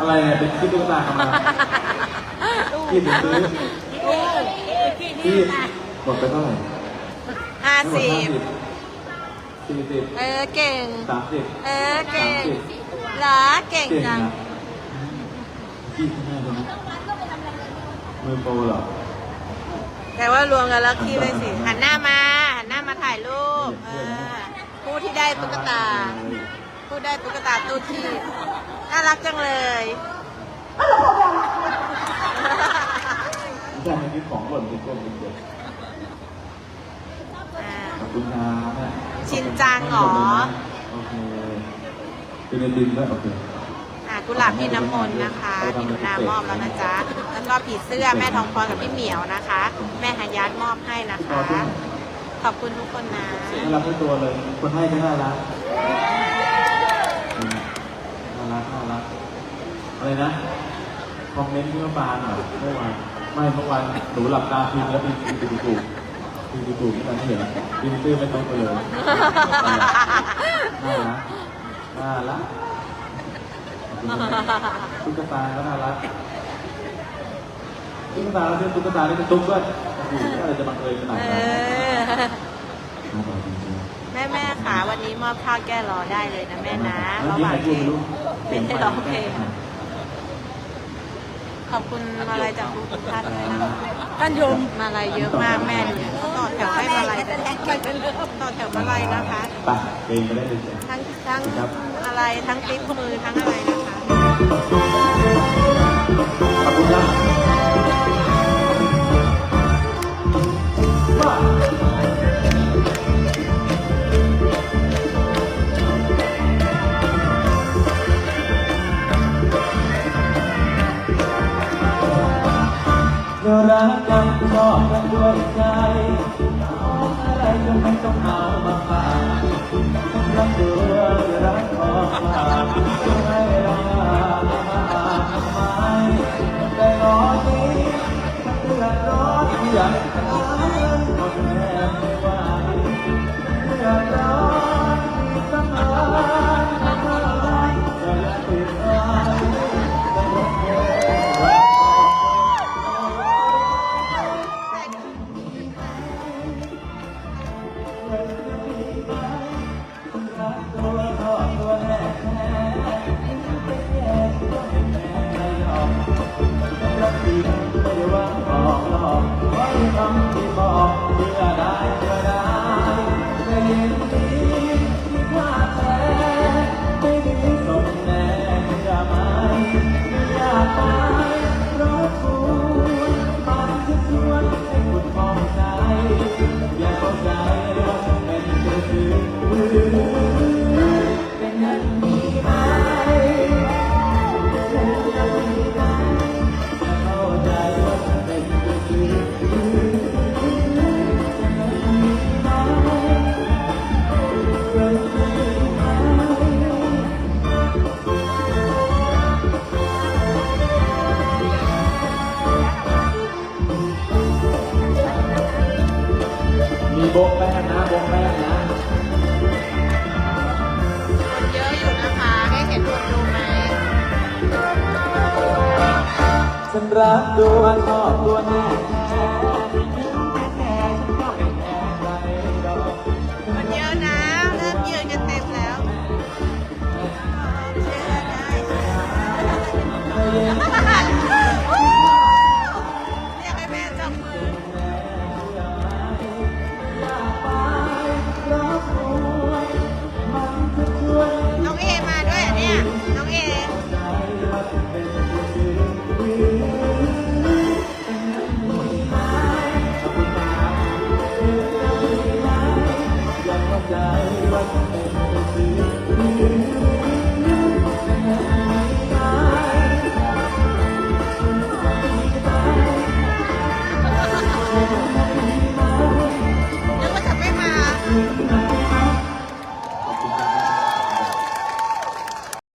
อะไรเนี่ยเป็นที่ตุ๊กตากลับมาพี่ถึงซื้อพี่หมดไปเท่าไหร่ห้าทั้งหมดสิห้าบสิบสี่สิบเออเก่ง สามสิบเออเก่งเหรอเก่งเก่งจังนะพี่ข้างหน้าใช่ไหมมือโปรเหรอ แต่ว่ารวมกันแล้วขี้เลยสิหันหน้ามาหันหน้ามาถ่ายรูปเออผู้ที่ได้ตุ๊กตา ผู้ได้ตุ๊กตาตู้ที่ น่ารักจังเลยใช่เมื่อกี้ของหล่นเป็นก้นเป็นเด็กอ่าขอบคุณครับแม่ชินจังเหรอ โอเคเป็นในดินด้วยโอเคอ่ากุหลาบพี่น้ำมนต์นะคะพี่หนูนามอบแล้วนะจ๊ะ แล้วก็ผีเสื้อแม่ทองพรกับพี่เหมียวนะคะ แม่หายัดมอบให้นะคะ ขอบคุณทุกคนนะน่ารักทุกตัวเลย คนให้ก็น่ารักน่ารักน่ารัก อะไรนะ คอมเมนต์ที่เมื่อวานเหรอเมื่อวานไม่เมื่อวานหนูหลับตาพิมพ์แล้วพิมพ์พิมพ์ถูกพิมพ์ถูกที่ตอนที่เห็นพิมพ์ชื่อไม่ตรงไปเลยน่ารักน่ารักขอบคุณครับตุ๊กตาก็น่ารักตุ๊กตาแล้วเป็นตุ๊กตานี่เป็นตุ๊กด้วยโอ้โหอะไรจะบังเอิญขนาดเอนั้นอน่ารักจริงแม่แม่ขาวันนี้มอบข้าวแก้รอได้เลยนะๆแม่นะเมื่อระกี้หว่างใครพูดที่ไม่รู้ไม่ได้ร้องเพลง ขอบคุณมาลัยจากทุกท่านเลยนะท่านยมมาลัยเยอะมากแม่ดูต่อแถวให้มาลัยกันต่อแถวมาลัยนะคะไปเพลงไปได้เลยจ้ะทั้งทั้งครับอะไรทั้งติ๊บมือทั้งอะไรนะคะ เรารักกันชอบกันด้วยใจเอาอะไรก็ไม่ต้องเอามาฝากรักตัวรั รั โบกแป้งนะโบกแป้งนะคนเยอะอยู่นะคะให้เห็นคนดูไหมฉันรักตัวชอบตัวแน่แท้แท้ฉันก็ไม่แพ้ใครดอกคนเยอะนะเริ่มยืนกันเต็มแล้วเชื่อได้